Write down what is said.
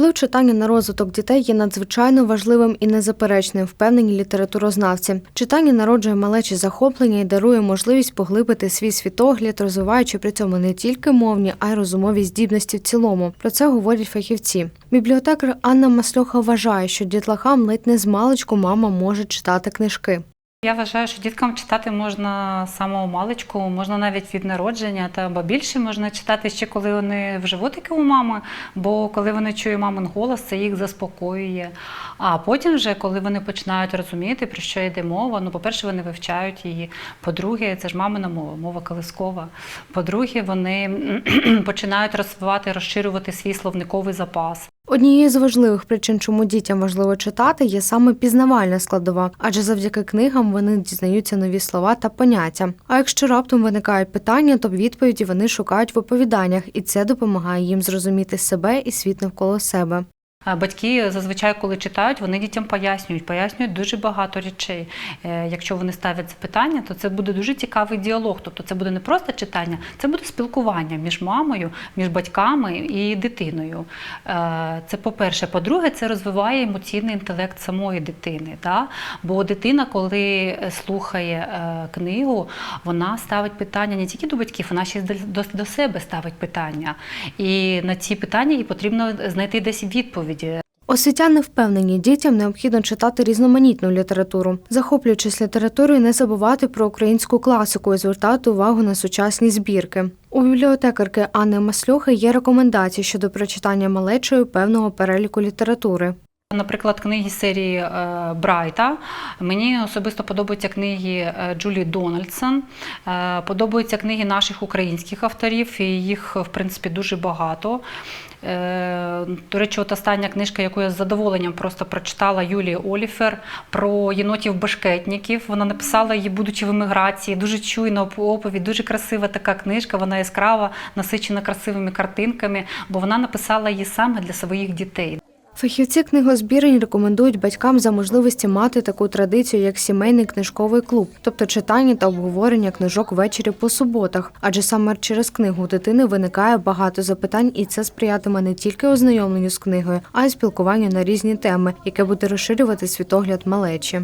Вплив читання на розвиток дітей є надзвичайно важливим і незаперечним, впевнені літературознавці. Читання народжує малечі захоплення і дарує можливість поглибити свій світогляд, розвиваючи при цьому не тільки мовні, а й розумові здібності в цілому. Про це говорять фахівці. Бібліотекар Анна Масльоха вважає, що дітлахам ледь не з маличку мама може читати книжки. Я вважаю, що діткам читати можна з самого маличку, можна навіть від народження, та або більше можна читати ще коли вони в животики у мами, бо коли вони чують мамин голос, це їх заспокоює. А потім, вже, коли вони починають розуміти, про що йде мова, ну, по-перше, вони вивчають її. По-друге, це ж мамина мова, мова колискова. По-друге, вони починають розвивати, розширювати свій словниковий запас. Однією з важливих причин, чому дітям важливо читати, є саме пізнавальна складова, адже завдяки книгам вони дізнаються нові слова та поняття. А якщо раптом виникають питання, то відповіді вони шукають в оповіданнях, і це допомагає їм зрозуміти себе і світ навколо себе. Батьки зазвичай, коли читають, вони дітям пояснюють, пояснюють дуже багато речей. Е, Якщо вони ставлять запитання, то це буде дуже цікавий діалог. Тобто це буде не просто читання, це буде спілкування між мамою, між батьками і дитиною. Е, Це по-перше. По-друге, це розвиває емоційний інтелект самої дитини. Да? Бо дитина, коли слухає е, книгу, вона ставить питання не тільки до батьків, вона ще й до, себе ставить питання. І на ці питання їй потрібно знайти десь відповіді. Освітяни впевнені, дітям необхідно читати різноманітну літературу. Захоплюючись літературою, не забувати про українську класику і звертати увагу на сучасні збірки. У бібліотекарки Анни Масльохи є рекомендації щодо прочитання малечою певного переліку літератури. Наприклад, книги серії е, Брайта. Мені особисто подобаються книги е, Джулі Дональдсон. Е, Подобаються книги наших українських авторів, і їх, в принципі, дуже багато. До речі, от остання книжка, яку я з задоволенням просто прочитала Юлії Оліфер про єнотів-бешкетників. Вона написала її, будучи в еміграції. Дуже чуйна оповідь, дуже красива така книжка. Вона яскрава, насичена красивими картинками, бо вона написала її саме для своїх дітей. Фахівці книгозбірень рекомендують батькам за можливості мати таку традицію, як сімейний книжковий клуб, тобто читання та обговорення книжок ввечері по суботах, адже саме через книгу дитини виникає багато запитань, і це сприятиме не тільки ознайомленню з книгою, а й спілкуванню на різні теми, яке буде розширювати світогляд малечі.